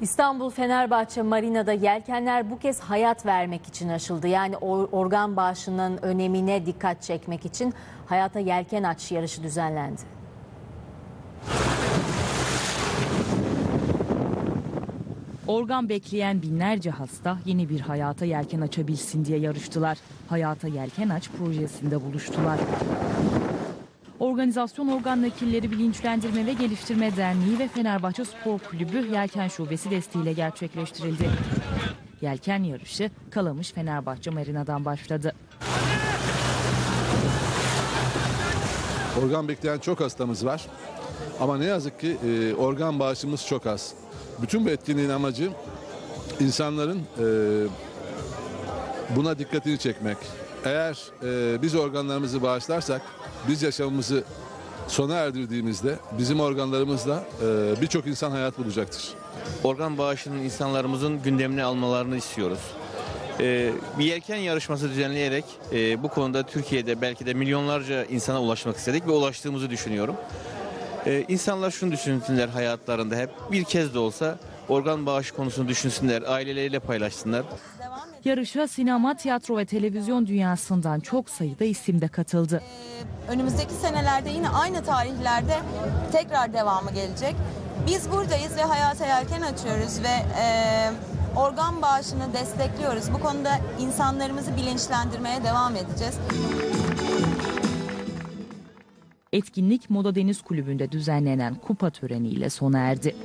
İstanbul Fenerbahçe Marina'da yelkenler bu kez hayat vermek için açıldı. Yani or- organ bağışının önemine dikkat çekmek için hayata yelken aç yarışı düzenlendi. Organ bekleyen binlerce hasta yeni bir hayata yelken açabilsin diye yarıştılar. Hayata Yelken Aç projesinde buluştular. Organizasyon Organ Nakilleri Bilinçlendirme ve Geliştirme Derneği ve Fenerbahçe Spor Kulübü Yelken Şubesi desteğiyle gerçekleştirildi. Yelken yarışı Kalamış Fenerbahçe Marina'dan başladı. Organ bekleyen çok hastamız var. Ama ne yazık ki e, organ bağışımız çok az. Bütün bu etkinliğin amacı insanların e, buna dikkatini çekmek. Eğer e, biz organlarımızı bağışlarsak, biz yaşamımızı sona erdirdiğimizde bizim organlarımızla e, birçok insan hayat bulacaktır. organ bağışının insanlarımızın gündemine almalarını istiyoruz. Ee, bir yelken yarışması düzenleyerek e, bu konuda Türkiye'de belki de milyonlarca insana ulaşmak istedik ve ulaştığımızı düşünüyorum. Ee, insanlar şunu düşünsünler hayatlarında hep bir kez de olsa organ bağışı konusunu düşünsünler, aileleriyle paylaşsınlar. Yarışa sinema, tiyatro ve televizyon dünyasından çok sayıda isim de katıldı. Önümüzdeki senelerde yine aynı tarihlerde tekrar devamı gelecek. Biz buradayız ve hayata yelken açıyoruz ve e, organ bağışını destekliyoruz. Bu konuda insanlarımızı bilinçlendirmeye devam edeceğiz. Etkinlik Moda Deniz Kulübü'nde düzenlenen kupa töreniyle sona erdi.